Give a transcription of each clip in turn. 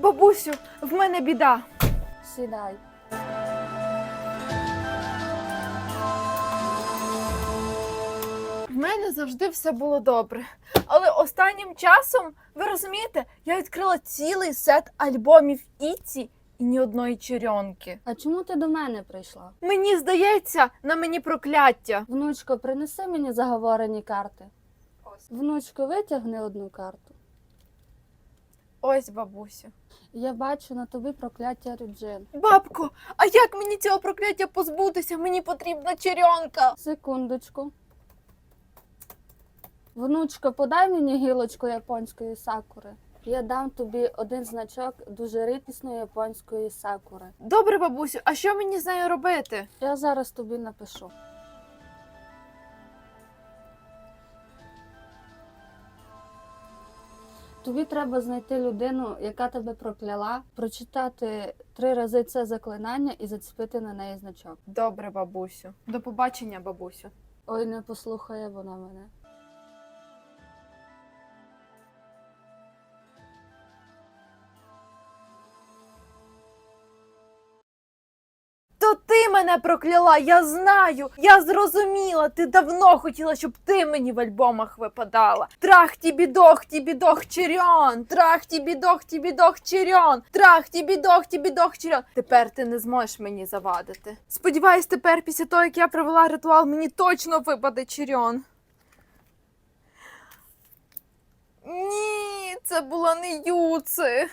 Бабусю, в мене біда. Сідай. В мене завжди все було добре. Але останнім часом, ви розумієте, я відкрила цілий сет альбомів Іці і ні одної черенки. А чому ти до мене прийшла? Мені здається, на мені прокляття. Внучко, принеси мені заговорені карти. Внучко, витягни одну карту. Ось, бабусю. Я бачу на тобі прокляття Рюджин. Бабко, а як мені цього прокляття позбутися? Мені потрібна черенка. Секундочку. Внучко, подай мені гілочку японської сакури. Я дам тобі один значок дуже рідкісної японської сакури. Добре, бабусю, а що мені з нею робити? Я зараз тобі напишу. Тобі треба знайти людину, яка тебе прокляла, прочитати три рази це заклинання і зацепити на неї значок. Добре, бабусю. До побачення, бабусю. Ой, не послухає вона мене. Мене прокляла, я знаю, я зрозуміла. Ти давно хотіла, щоб ти мені в альбомах випадала. Трах бідох, бідох черен, трах бідох, бідох черен, трах бідох, бідох черен. Тепер ти не зможеш мені завадити. Сподіваюсь, тепер після того, як я провела ритуал, мені точно випаде черен. Ні, це була не Юци.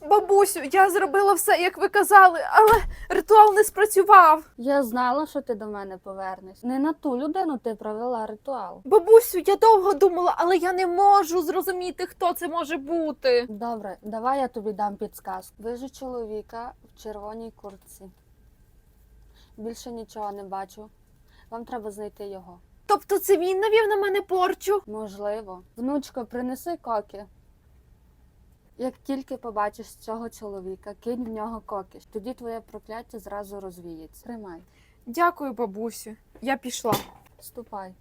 Бабусю, я зробила все, як ви казали, але ритуал не спрацював. Я знала, що ти до мене повернеш. Не на ту людину ти провела ритуал. Бабусю, я довго думала, але я не можу зрозуміти, хто це може бути. Добре, давай я тобі дам підсказку. Вижу чоловіка в червоній куртці. Більше нічого не бачу. Вам треба знайти його. Тобто це він навів на мене порчу. Можливо. Внучко, принеси коки. Як тільки побачиш цього чоловіка, кинь в нього коки. Тоді твоє прокляття зразу розвіється. Тримай, Дякую, бабусю. Я пішла. ступай.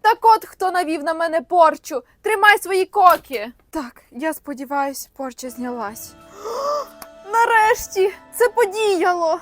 Так от хто навів на мене порчу. Тримай свої коки. Так, я сподіваюсь, порча знялась. Нарешті це подіяло.